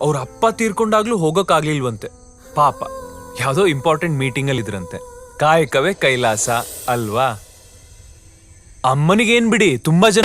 ಅವ್ರ ಅಪ್ಪ ತೀರ್ಕೊಂಡಾಗ್ಲೂ ಹೋಗೋಕ್ಕಾಗ್ಲಿಲ್ವಂತೆ. ಪಾಪ, ಯಾವುದೋ ಇಂಪಾರ್ಟೆಂಟ್ ಮೀಟಿಂಗ್ ಮೀಟಿಂಗಲ್ಲಿ ಇದ್ರಂತೆ. ಕಾಯಕವೇ ಕೈಲಾಸ, ಅಲ್ವಾ? ಅಮ್ಮನಿಗೇನ್ ಬಿಡಿ, ತುಂಬಾ ಜನ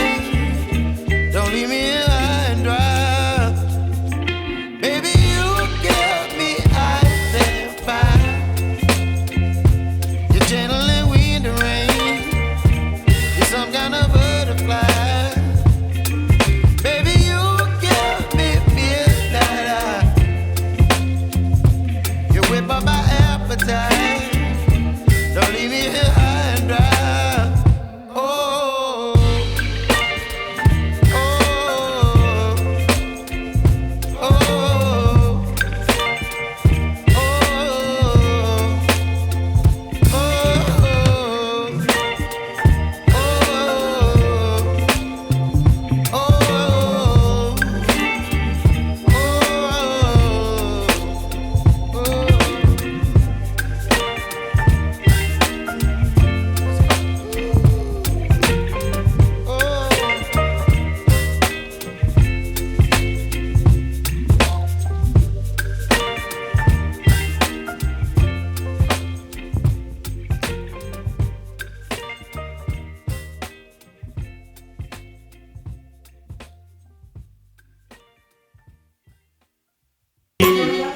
appetite.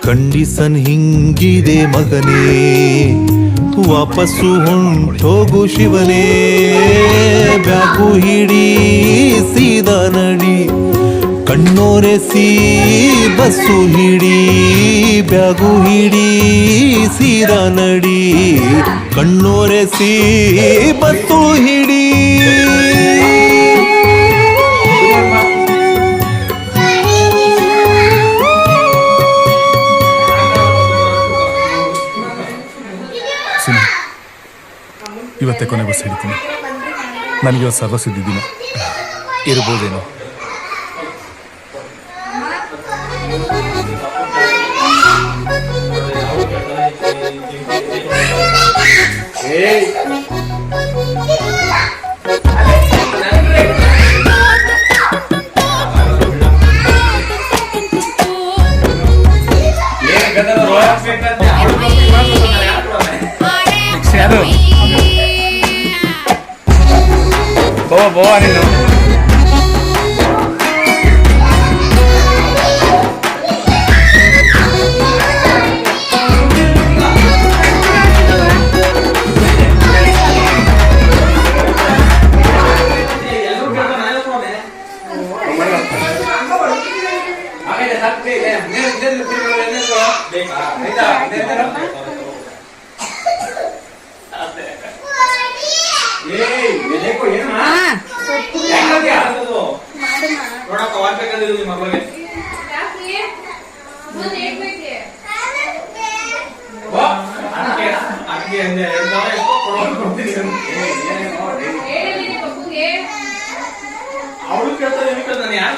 ಕಂಡೀಸನ್ ಹಿಂಗಿದೆ ಮಗನೇ, ವಾಪಸ್ಸು ಹೊಂಟೋಗು ಶಿವನೇ. ಬ್ಯಾಗು ಹಿಡಿ ಸೀದಾ ನಡಿ, ಕಣ್ಣೋರೆಸಿ ಬಸ್ಸು ಹಿಡಿ, ಬ್ಯಾಗು ಹಿಡಿ ಸೀದಾ ನಡಿ, ಕಣ್ಣೋರೆಸಿ ಬಸ್ಸು ಹಿಡಿ. ಇವತ್ತೇ ಕೊನೆ ಬಸ್ ಹಿಡಿತೀನಿ ನನಗಿವತ್ತು ಸರ್ವ ಸಿದ್ದಿದ್ದೀನಿ ಇರ್ಬೋದೇನೋ Gracias. vovó, né não? ಹೇಳಿದ್ರು ನಿಮ್ಮ ಮಗಳಿಗೆ? ಅಕ್ಕಿ ಅವಳು ಕೇಳ್ತಾರೆ ನಾನು ಯಾರು